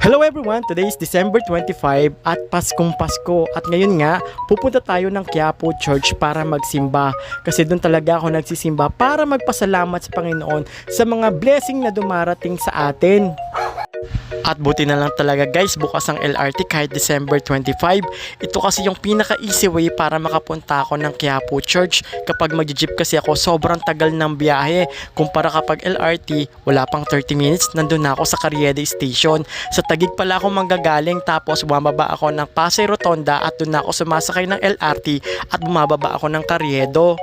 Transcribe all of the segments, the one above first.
Hello everyone! Today is December 25 at Paskong Pasko at ngayon nga pupunta tayo ng Quiapo Church para magsimba kasi doon talaga ako nagsisimba para magpasalamat sa Panginoon sa mga blessing na dumarating sa atin. At buti na lang talaga guys, bukas ang LRT kahit December 25. Ito kasi yung pinaka easy way para makapunta ako ng Quiapo Church. Kapag mag-jeep kasi ako, sobrang tagal ng biyahe. Kumpara kapag LRT, wala pang 30 minutes, nandun na ako sa Cariede Station. Sa Tagig pala ako manggagaling tapos bumababa ako ng Pasay Rotonda at doon ako sumasakay ng LRT at bumababa ako ng Carriedo.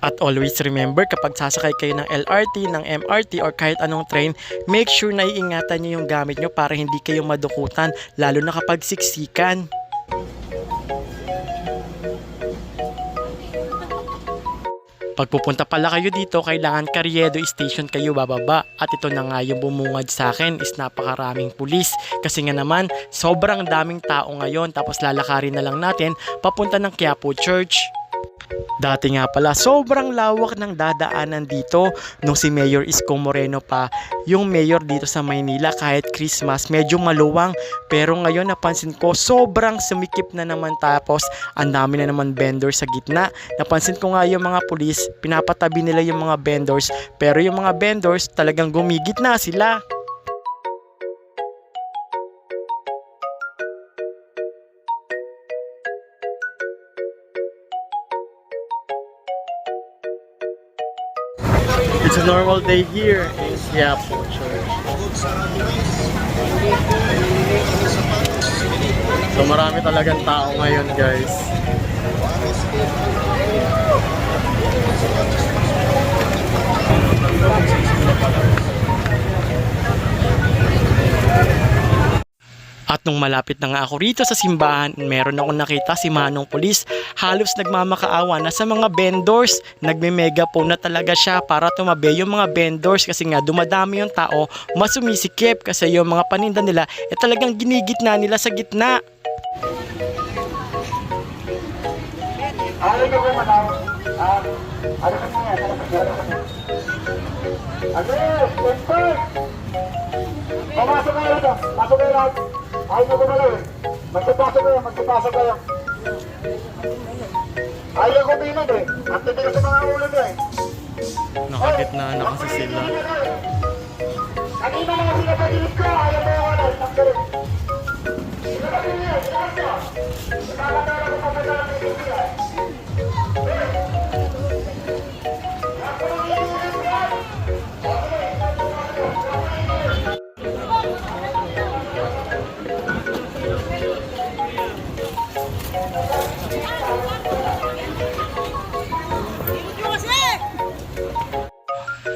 At always remember, kapag sasakay kayo ng LRT, ng MRT, or kahit anong train, make sure na iingatan nyo yung gamit nyo para hindi kayo madukutan, lalo na kapag siksikan. Pagpupunta pala kayo dito, kailangan Carriedo Station kayo bababa. At ito na nga yung bumungad sa akin is napakaraming pulis. Kasi nga naman, sobrang daming tao ngayon. Tapos lalakarin na lang natin papunta ng Quiapo Church. Dati nga pala, sobrang lawak ng dadaanan dito nung si Mayor Isko Moreno pa. Yung mayor dito sa Maynila kahit Christmas, medyo maluwang. Pero ngayon napansin ko, sobrang sumikip na naman tapos ang dami na naman vendors sa gitna. Napansin ko nga yung mga pulis, pinapatabi nila yung mga vendors. Pero yung mga vendors talagang gumigit na sila. It's a normal day here in Quiapo Church. So marami talagang tao ngayon guys. At nung malapit na nga ako rito sa simbahan, meron akong nakita si Manong Pulis. Halos nagmamakaawa na sa mga vendors. Nagme-megaphone na talaga siya para tumabi yung mga vendors kasi nga dumadami yung tao, mas sumisikip kasi yung mga paninda nila eh talagang ginigitna nila sa gitna. Ano yung madam? Ah, ano ka niya? Ano yun? Temper! Pumasok kayo dito. Pasok kayo lahat. Ayaw nyo gumalaw eh. Magpapasok kayo, magpapasok kayo. Ayaw kuminog eh. Ang titigas sa mga ulo nyo eh. Nakagitna na kasi sila. Kanina mga sila sa gilid ko. Ayaw mo yung ano. Tanggalin. Sino ba yun? Sino ba nyo? Ipapatala ko pa sa mga sila.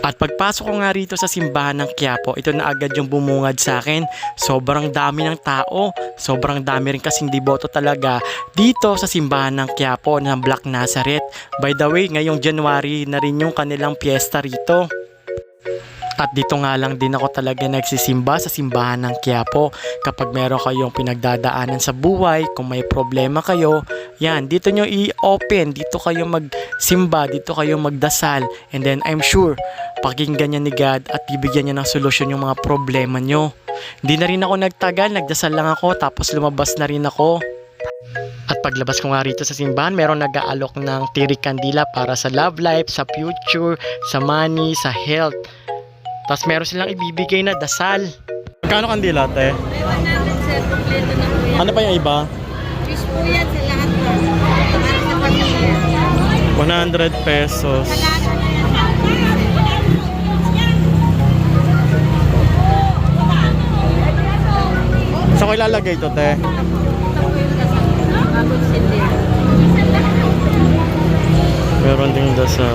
At pagpasok ko nga rito sa simbahan ng Quiapo, ito na agad yung bumungad sa akin. Sobrang dami ng tao. Sobrang dami rin kasing deboto talaga dito sa simbahan ng Quiapo ng Black Nazareth. By the way, ngayong January na rin yung kanilang piyesta rito. At dito nga lang din ako talaga nagsisimba sa simbahan ng Quiapo. Kapag meron kayong pinagdadaanan sa buhay, kung may problema kayo, yan, dito nyo i-open, dito kayo magsimba, dito kayo magdasal. And then I'm sure, pakinggan niya ni God at bibigyan niya ng solusyon yung mga problema nyo. Hindi na rin ako nagtagal, nagdasal lang ako, tapos lumabas na rin ako. At paglabas ko nga rito sa simbahan, meron nag-aalok ng tirik kandila para sa love life, sa future, sa money, sa health. Tapos meron silang ibibigay na dasal. Magkano kandila, te? May 100 sir, kompleto na po yan. Ano pa yung iba? Fish po yan sa lahat po. Para sa pamilya. 100 pesos. Sa lahat Saan ko ilalagay ito, te? Meron ding dasal.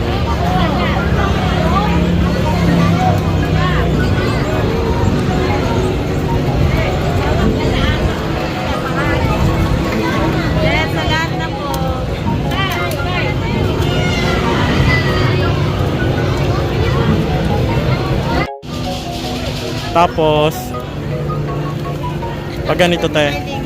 Tapos, pag ganito, te.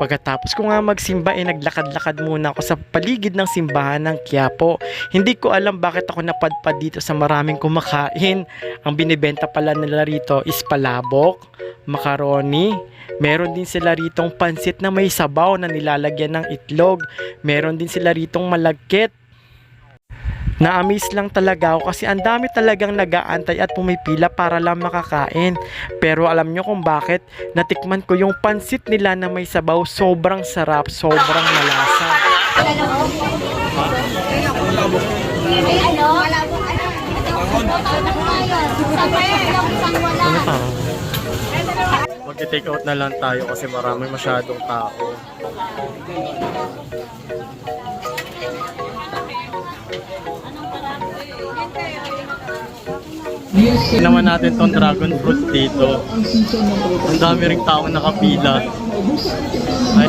Pagkatapos ko nga magsimba eh naglakad-lakad muna ako sa paligid ng simbahan ng Quiapo. Hindi ko alam bakit ako napadpad dito sa maraming kumakain. Ang binibenta pala nila rito is palabok, macaroni, meron din sila ritong pansit na may sabaw na nilalagyan ng itlog, meron din sila ritong malagkit, na-amaze lang talaga ako kasi ang dami talagang nagaantay at pumipila para lang makakain. Pero alam nyo kung bakit? Natikman ko yung pansit nila na may sabaw. Sobrang sarap, sobrang malasa. Ay? Mag-take out na lang tayo kasi marami masyadong tao. Naman natin tong dragon fruit dito. Ang dami ring taong nakapila. Ay,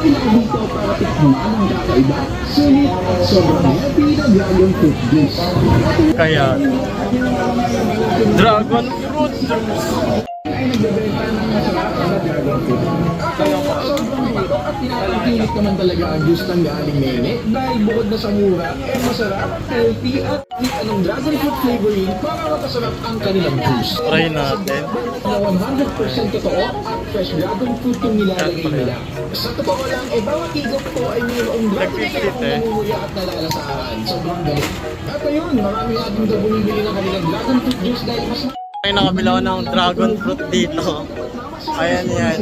kaya dragon fruit At pinapagpilit naman talaga ang juice ng galing nene dahil bukod na sa mura, eh masarap, healthy at with anong dragon fruit flavoring para mapasarap ang kanilang juice. Try natin. Na 100% totoo at fresh dragon fruit yung nilalagay nila. Sa totoo lang, eh bawat higop ko ay mayroong dragon fruit na eh. namumuya at nalalasaan. Sobrang galing. At ayun, marami ating daw bumibili ng kanilang dragon fruit juice dahil mas Ay, nakabila ko ng dragon fruit dito. Ayan yan.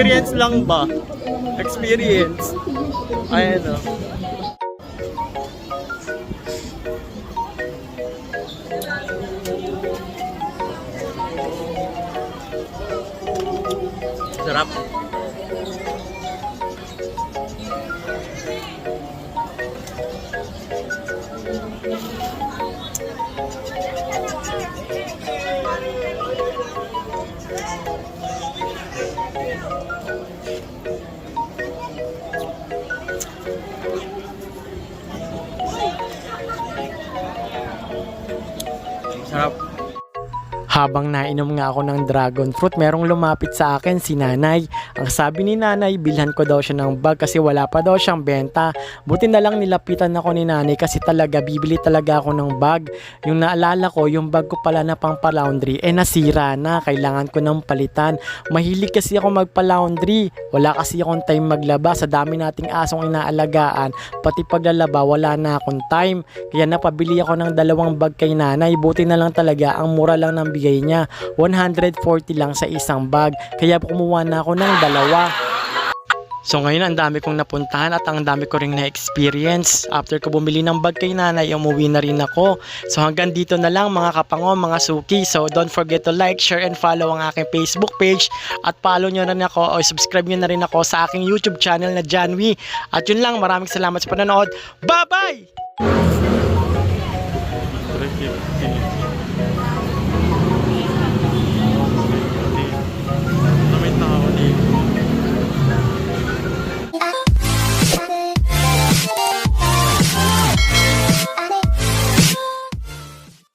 Experience lang ba? Experience. Ayan o. Sarap. Sarap. Habang nainom nga ako ng dragon fruit, merong lumapit sa akin si nanay. Ang sabi ni nanay, bilhan ko daw siya ng bag kasi wala pa daw siyang benta. Buti na lang nilapitan ako ni nanay kasi talaga bibili talaga ako ng bag. Yung naalala ko, yung bag ko pala na pang laundry eh nasira na. Kailangan ko ng palitan. Mahilig kasi ako magpa-laundry. Wala kasi akong time maglaba. Sa dami nating asong inaalagaan, pati paglalaba, wala na akong time. Kaya napabili ako ng dalawang bag kay nanay. Buti na lang talaga, ang mura lang ng bigay niya. 140 lang sa isang bag. Kaya kumuha na ako ng dalawa. So ngayon ang dami kong napuntahan at ang dami ko ring na-experience. After ko bumili ng bag kay nanay, umuwi na rin ako. So hanggang dito na lang mga kapango, mga suki. So don't forget to like, share, and follow ang aking Facebook page. At follow nyo na rin ako o subscribe nyo na rin ako sa aking YouTube channel na Janwi. At yun lang, maraming salamat sa panonood. Bye-bye! 350.